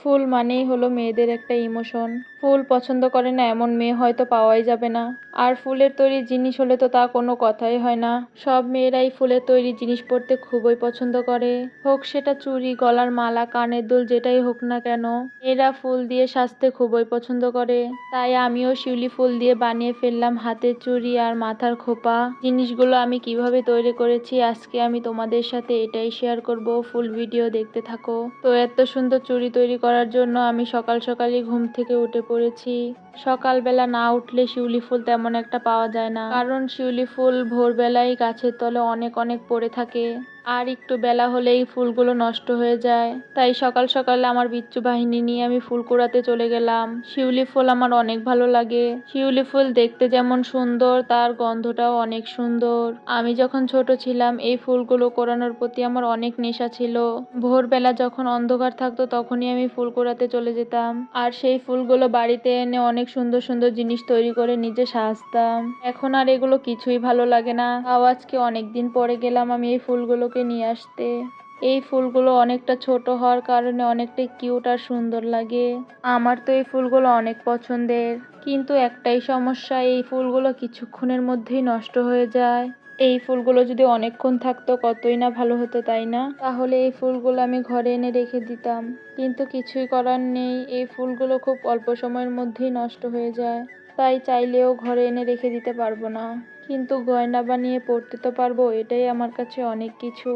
ফুল মানেই হলো মেয়েদের একটা ইমোশন। ফুল পছন্দ করে না এমন মেয়ে হয়তো পাওয়াই যাবে না। আর ফুলের তৈরি জিনিস হলে তো তা কোনো কথাই হয় না। সব মেয়েরাই ফুলের তৈরি জিনিস পরতে খুবই পছন্দ করে। হোক সেটা চুড়ি, গলার মালা, কানের দুল, যেটাই হোক না কেন, এরা ফুল দিয়ে সাজতে খুবই পছন্দ করে। তাই আমিও শিউলি ফুল দিয়ে বানিয়ে ফেললাম হাতের চুড়ি আর মাথার খোপা। জিনিসগুলো আমি কীভাবে তৈরি করেছি আজকে আমি তোমাদের সাথে এটাই শেয়ার করব। ফুল ভিডিও দেখতে থাকো। তো এত সুন্দর চুড়ি তৈরি করার জন্য আমি সকাল সকালই ঘুম থেকে উঠে পড়েছি। সকালবেলা না উঠলে শিউলি ফুল তেমন একটা পাওয়া যায় না। কারণ শিউলি ফুল ভোরবেলায় গাছের তলে অনেক অনেক পড়ে থাকে। আর একটু বেলা হলেই ফুলগুলো নষ্ট হয়ে যায়। তাই সকাল সকালে আমার বিচ্ছু বাহিনী নিয়ে আমি ফুল কুড়াতে চলে গেলাম। শিউলি ফুল আমার অনেক ভালো লাগে। শিউলি ফুল দেখতে যেমন সুন্দর, তার গন্ধটাও অনেক সুন্দর। আমি যখন ছোট ছিলাম, এই ফুলগুলো কোরানোর প্রতি আমার অনেক নেশা ছিল। ভোরবেলা যখন অন্ধকার থাকতো, তখনই আমি ফুল কুড়াতে চলে যেতাম। আর সেই ফুলগুলো বাড়িতে এনে অনেক সুন্দর সুন্দর জিনিস তৈরি করে নিজে সাজতাম। এখন আর এগুলো কিছুই ভালো লাগে না। তাও আজকে অনেকদিন পরে গেলাম আমি এই ফুলগুলোকে নিয়ে আসতে। এই ফুলগুলো অনেকটা ছোট হওয়ার কারণে অনেকটাই কিউট আর সুন্দর লাগে। আমার তো এই ফুলগুলো অনেক পছন্দের। কিন্তু একটাই সমস্যা, এই ফুলগুলো কিছুক্ষণের মধ্যেই নষ্ট হয়ে যায়। এই ফুলগুলো যদি অনেকক্ষণ থাকতো কতই না ভালো হতো, তাই না? তাহলে এই ফুলগুলো আমি ঘরে এনে রেখে দিতাম। কিন্তু কিছুই করার নেই। এই ফুলগুলো খুব অল্প সময়ের মধ্যেই নষ্ট হয়ে যায়। তাই চাইলেও ঘরে এনে রেখে দিতে পারব না। কিন্তু গয়না বানিয়ে পড়তে তো পারব, এটাই আমার কাছে অনেক কিছু।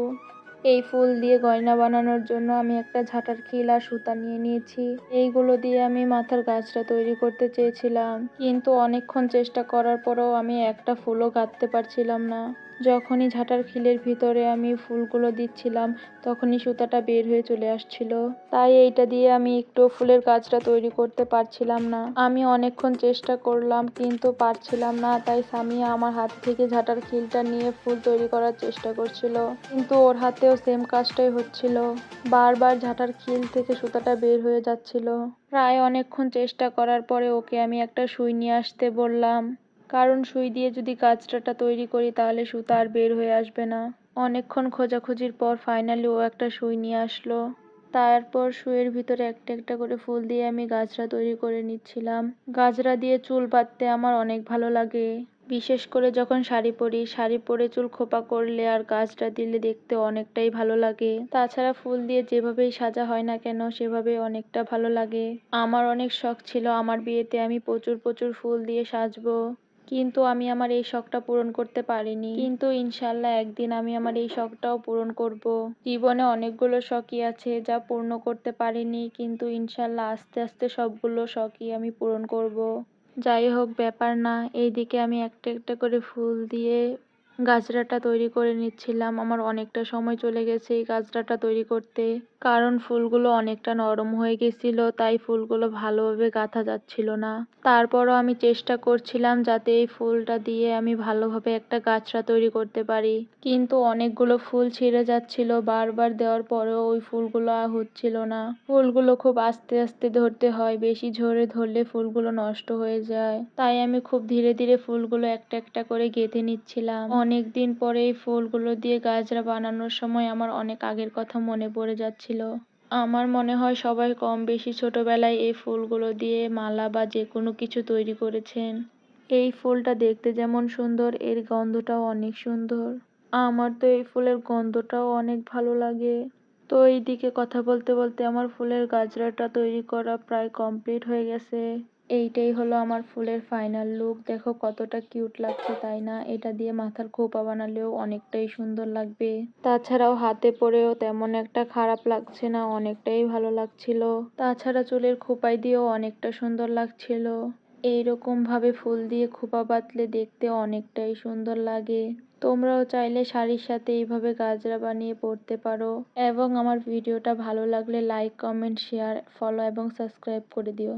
এই ফুল দিয়ে গয়না বানানোর জন্য আমি একটা ঝাঁটার খিল আর সুতা নিয়ে নিয়েছি। এইগুলো দিয়ে আমি মাথার গাছটা তৈরি করতে চেয়েছিলাম। কিন্তু অনেকক্ষণ চেষ্টা করার পরেও আমি একটা ফুলও গাঁথতে পারছিলাম না। যখনই ঝাঁটার খিলের ভিতরে আমি ফুলগুলো দিচ্ছিলাম, তখনই সুতাটা বের হয়ে চলে আসছিল। তাই এইটা দিয়ে আমি একটু ফুলের গাছটা তৈরি করতে পারছিলাম না। আমি অনেকক্ষণ চেষ্টা করলাম, কিন্তু পারছিলাম না। তাই সামিয়া আমার হাত থেকে ঝাঁটার খিলটা নিয়ে ফুল তৈরি করার চেষ্টা করছিল। কিন্তু ওর হাতেও সেম কাজটাই হচ্ছিল। বারবার ঝাঁটার খিল থেকে সুতাটা বের হয়ে যাচ্ছিল। প্রায় অনেকক্ষণ চেষ্টা করার পরে ওকে আমি একটা সুই নিয়ে আসতে বললাম। কারণ সুই দিয়ে যদি গাছটাটা তৈরি করি, তাহলে সুতা আর বের হয়ে আসবে না। অনেকক্ষণ খোঁজাখুঁজির পর ফাইনালি ও একটা সুই নিয়ে আসলো। তারপর সুইয়ের ভিতরে একটা একটা করে ফুল দিয়ে আমি গাছরা তৈরি করে নিচ্ছিলাম। গাছরা দিয়ে চুল বাঁধতে আমার অনেক ভালো লাগে। বিশেষ করে যখন শাড়ি পরি, শাড়ি পরে চুল খোপা করলে আর গাছটা দিলে দেখতে অনেকটাই ভালো লাগে। তাছাড়া ফুল দিয়ে যেভাবেই সাজা হয় না কেন, সেভাবে অনেকটা ভালো লাগে। আমার অনেক শখ ছিল আমার বিয়েতে আমি প্রচুর প্রচুর ফুল দিয়ে সাজবো। কিন্তু আমি আমার এই শখটা পূরণ করতে পারিনি কিন্তু ইনশাল্লাহ একদিন আমি আমার এই শখটাও পূরণ করব। জীবনে অনেকগুলো শখই আছে যা পূর্ণ করতে পারিনি, কিন্তু ইনশাল্লাহ আস্তে আস্তে সবগুলো শখই আমি পূরণ করব। যাই হোক, ব্যাপার না এইদিকে আমি একটা একটা করে ফুল দিয়ে গাজরাটা তৈরি করে নিচ্ছিলাম। আমার অনেকটা সময় চলে গেছে এই গাজরাটা তৈরি করতে। কারণ ফুলগুলো অনেকটা নরম হয়ে গেছিল, তাই ফুলগুলো ভালোভাবে গাঁথা যাচ্ছিল না। তারপরও আমি চেষ্টা করছিলাম যাতে এই ফুলটা দিয়ে আমি ভালোভাবে একটা গাছরা তৈরি করতে পারি। কিন্তু অনেকগুলো ফুল ছিঁড়ে যাচ্ছিল, বারবার দেওয়ার পরেও ওই ফুলগুলো হচ্ছিল না। ফুলগুলো খুব আস্তে আস্তে ধরতে হয়, বেশি ঝরে ধরলে ফুলগুলো নষ্ট হয়ে যায়। তাই আমি খুব ধীরে ধীরে ফুলগুলো একটা একটা করে গেঁথে নিচ্ছিলাম। অনেক দিন পরে এই ফুলগুলো দিয়ে গাছরা বানানোর সময় আমার অনেক আগের কথা মনে পড়ে যাচ্ছিল। আমার মনে হয় সবাই কম বেশি ছোটবেলায় এই ফুলগুলো দিয়ে মালা বা যে কোনো কিছু তৈরি করেছেন। এই ফুলটা দেখতে যেমন সুন্দর, এর গন্ধটাও অনেক সুন্দর। আমার তো এই ফুলের গন্ধটাও অনেক ভালো লাগে। তো এইদিকে কথা বলতে বলতে আমার ফুলের গাজরাটা তৈরি করা প্রায় কমপ্লিট হয়ে গেছে। এইটাই হলো আমার ফুলের ফাইনাল লুক দেখো কতটা কিউট লাগছে, তাই না? এটা দিয়ে মাথার খোপা বানালেও অনেকটাই সুন্দর লাগবে। তাছাড়াও হাতে পরেও তেমন একটা খারাপ লাগছে না, অনেকটাই ভালো লাগছিল। তাছাড়া চুলের খোপায় দিয়েও অনেকটা সুন্দর লাগছিল। এইরকম ভাবে ফুল দিয়ে খোপা বাঁধলে দেখতে অনেকটাই সুন্দর লাগে। তোমরাও চাইলে শাড়ির সাথে এইভাবে গাজরা বানিয়ে পরতে পারো। এবং আমার ভিডিওটা ভালো লাগলে লাইক কমেন্ট শেয়ার ফলো এবং সাবস্ক্রাইব করে দিও।